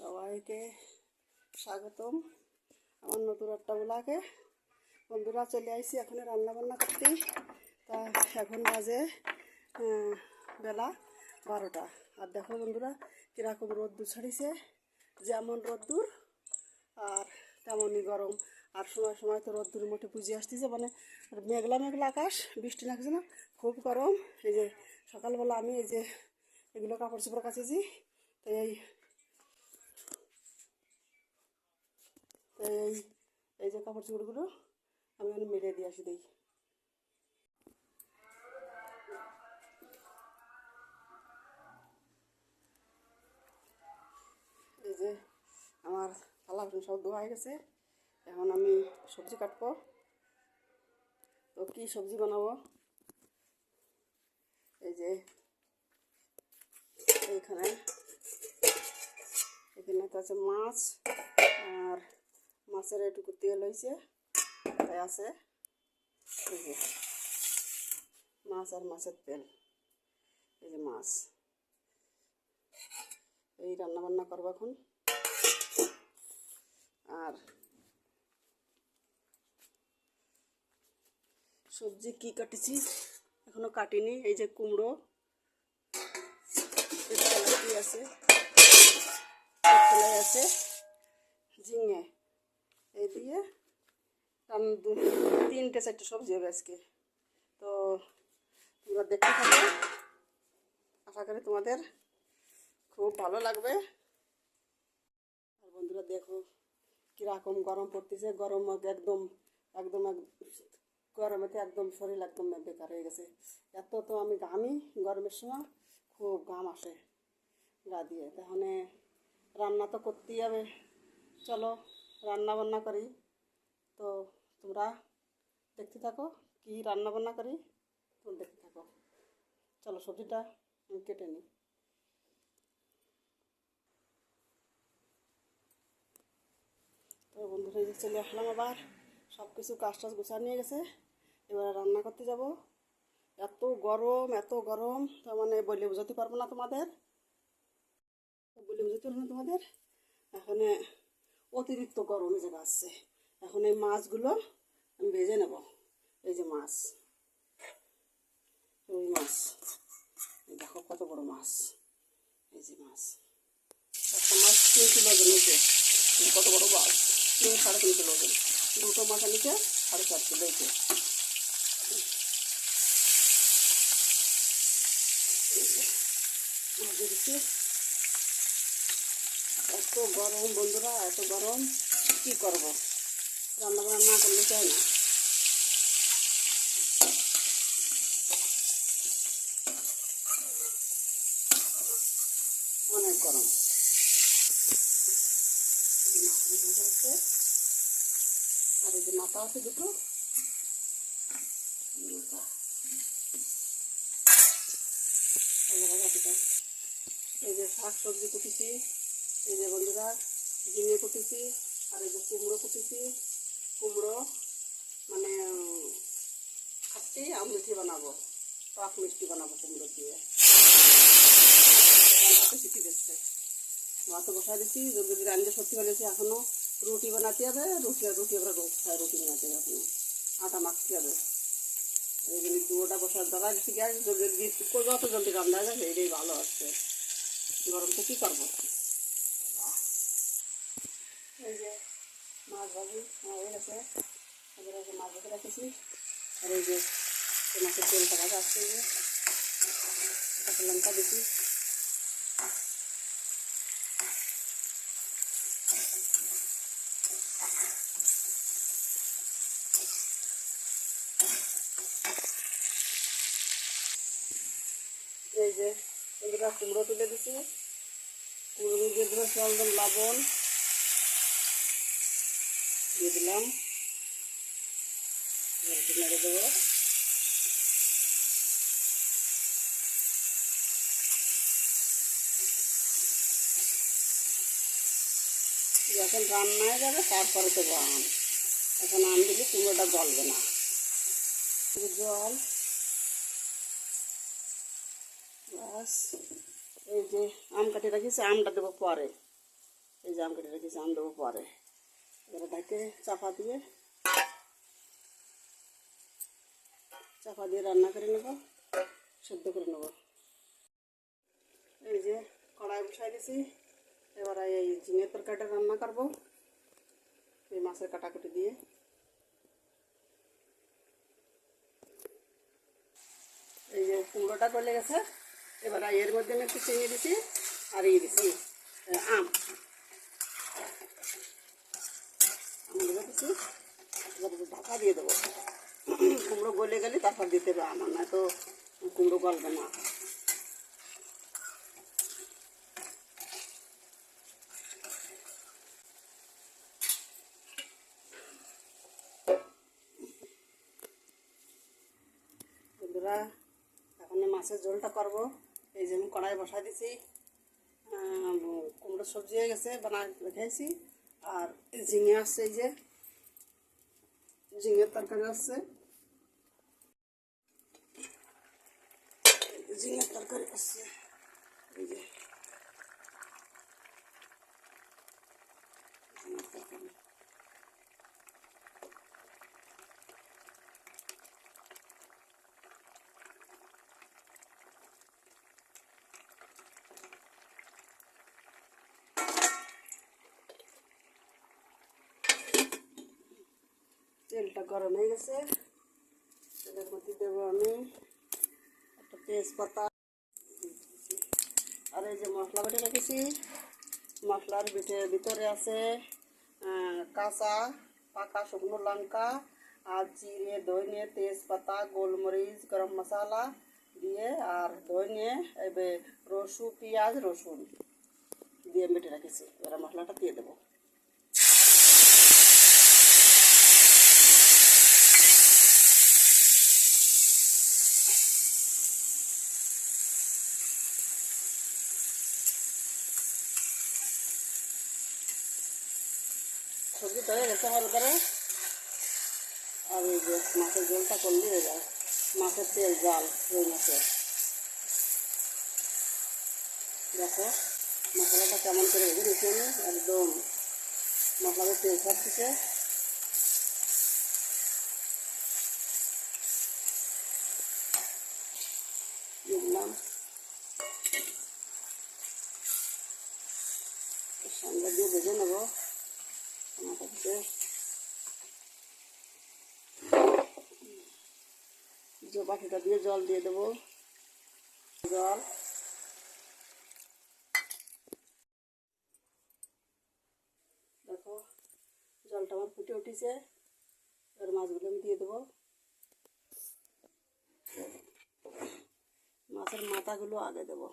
সবাইকে স্বাগতম। আমার নতুন একটা ব্লগে। বন্ধুরা, চলে আইসি এখন রান্না বান্না করতে তা এখন বাজে বেলা বারোটা। আর দেখো বন্ধুরা, কীরকম রোদ্দুর ছাড়িছে। যেমন রোদ্দুর, আর তেমনই গরম। আর সময় সময় তো রোদ্দুর মোটে পুজো আসতেছে মানে মেঘলা মেঘলা আকাশ, বৃষ্টি লাগছে না, খুব গরম। এই যে সকালবেলা আমি এই যে এগুলো কাপড় চোপড় কাছেছি তাই এই এই এই যে কাপড় চোপড়গুলো, আমি ওখানে মেরে দিয়ে আসি দিই এই যে আমার থালা সব ধোয়া হয়ে গেছে, এখন আমি সবজি কাটবো। তো কি সবজি বানাবো? এই যে এইখানে, এখানে তো আছে মাছ মাছের এটুকু তেল হয়েছে তাই আছে। মাছ আর মাছের তেল। এই যে মাছ। এই রান্না বান্না করব এখন। আর সবজি কি কাটেছি? এখনও কাটিনি। এই যে কুমড়ো। আছে। আছে। ঝিঙে। এই দিয়ে দু- তিনটে, চারটে সবজি হবে আজকে। তো তোমরা দেখতে থাকো। আশা করি তোমাদের খুব ভালো লাগবে। আর বন্ধুরা দেখো, কীরকম গরম পড়তেছে। গরম একদম একদম, এক- গরমেতে একদম শরীর একদম বেকার হয়ে গেছে। এত তো আমি ঘামি গরমের সময়, খুব ঘাম আসে গা দিয়ে। তাহলে রান্না তো করতেই হবে। চলো। রান্না বান্না করি। তো তোমরা দেখতে থাকো কি রান্না বান্না করি। তোমরা দেখতে থাকো। চলো সবজিটা আমি কেটে নিই। তো বন্ধুরা যে চলে আসলাম আবার। সব কিছু কাজ টাজ গোছা নিয়ে গেছে। এবার রান্না করতে যাব। এত গরম এত গরম, তার মানে বলে বোঝাতে পারব না তোমাদের। বলে বোঝাতে পারব না তোমাদের। এখানে অতিরিক্ত গরম জায়গা আসছে এখন এই মাছগুলো আমি ভেজে নেব। এই যে মাছ। রুই মাছ। দেখো কত বড় মাছ। এই যে মাছ। একটা মাছ তিন কিলো হয়েছে কত বড় মাছ। তিন, সাড়ে তিন কিলো দুটো মাছ নিচে, সাড়ে চার কিলো দিয়ে দিচ্ছি এত গরম, বন্ধুরা, এত গরম, কি করব? রান্না বান্না না করলে চাই না। অনেক গরম। আর এই যে মাথা আছে দুটো। মাথা। এই যে শাক সবজি কুটেছি। এই যে বন্ধুরা ঝিঙে কুটেছি, আর এই যে কুমড়ো কুটেছি। কুমড়ো মানে খাট্টি আর মিষ্টি বানাবো টক মিষ্টি বানাবো কুমড়ো দিয়ে। ভাত বসা দিচ্ছি। যদি রান্না সত্যি বলেছি এখনও, রুটি বানাতে হবে, রুটি আর রুটি আমরা খাই, রুটি বানাতে হবে এখনও। আটা মাখতে হবে। এই জন্য দুটা বসার দরকার দিচ্ছি গ্যাস যদি যত জলদি রান্না যাবে এটাই ভালো আসছে গরমটা কী করব? এই যে মাছ ভাজি হয়ে গেছে এই যে মাছ ভেজে রেখেছি। আর এই যে মাছের তেলটা ভাজা আসছে এই যে লঙ্কা দিচ্ছি এই যে এগুলো কুমড়ো তুলে দিছি। কুমড়ো দিয়ে দিলাম লবণ। দিয়ে দিলাম নেড়ে দেবো যখন রান্না হয়ে যাবে, তারপরে দেবো আম। এখন আম দিলে কুমড়োটা গলবে না। জল। ব্যাস, এই যে আম কাটে রাখিছি, আমটা দেবো পরে। এই যে আম কেটে রেখেছি, আম দেবো পরে। ঢাকে চাপা দিয়ে চাপা দিয়ে রান্না করে নেব, সেদ্ধ করে নেব। এই যে কড়াই বসাই দিছি, এবার এই ঝিঙের তরকারিটা রান্না করব, এই মাছের কাটাকুটি দিয়ে। এই যে কুমড়োটা গলে গেছে, এবার এর মধ্যে আমি একটু চিনি দিছি, আর ইয়ে দিছি আম। ঢাকা দিয়ে দেবো কুমড়ো গলে গেলে তারপর দিতে হবে আমার, না তো কুমড়ো গলবে না। বন্ধুরা, এখন মাছের ঝোলটা করব। এই যে আমি কড়াই বসাই দিছি। কুমড়ো সবজি হয়ে গেছে বানা রেখেছি আর ঝিঙে এই যে ঝিঙের তরকারি এই ঝিঙের তরকারি আসছে তেলটা গরম হয়ে গেছে। তেলের মধ্যে দেবো আমি একটা তেজপাতা। আর এই যে মশলা বেটে রেখেছি। মশলার বিটে ভিতরে আছে কাঁচা, পাকা শুকনো লঙ্কা আর জিরে ধনে তেজপাতা, গোলমরিচ, গরম মশলা দিয়ে আর ধনে এবার রসুন, পেঁয়াজ, রসুন দিয়ে বেটে রেখেছি। এবার মশলাটা দিয়ে দেবো। সবজি তো হয়ে গেছে আমার ধরে আর এই যে মাছের ঝোলটা করলে হয়ে যায় মাছের তেল, জাল ওই মাছের। দেখো, মশলাটা কেমন করে ভেজে নিচ্ছি আমি, একদম মশলাটা তেল ছাড়তেছে দিয়ে দিলাম এর সঙ্গে দিয়ে ভেজে নেব টমাটোতে যে বাটিটা দিয়ে জল দিয়ে দেবো জল দেখো জলটা আমার ফুটে উঠেছে এবার মাছগুলো আমি দিয়ে দেবো মাছের মাথাগুলো আগে দেবো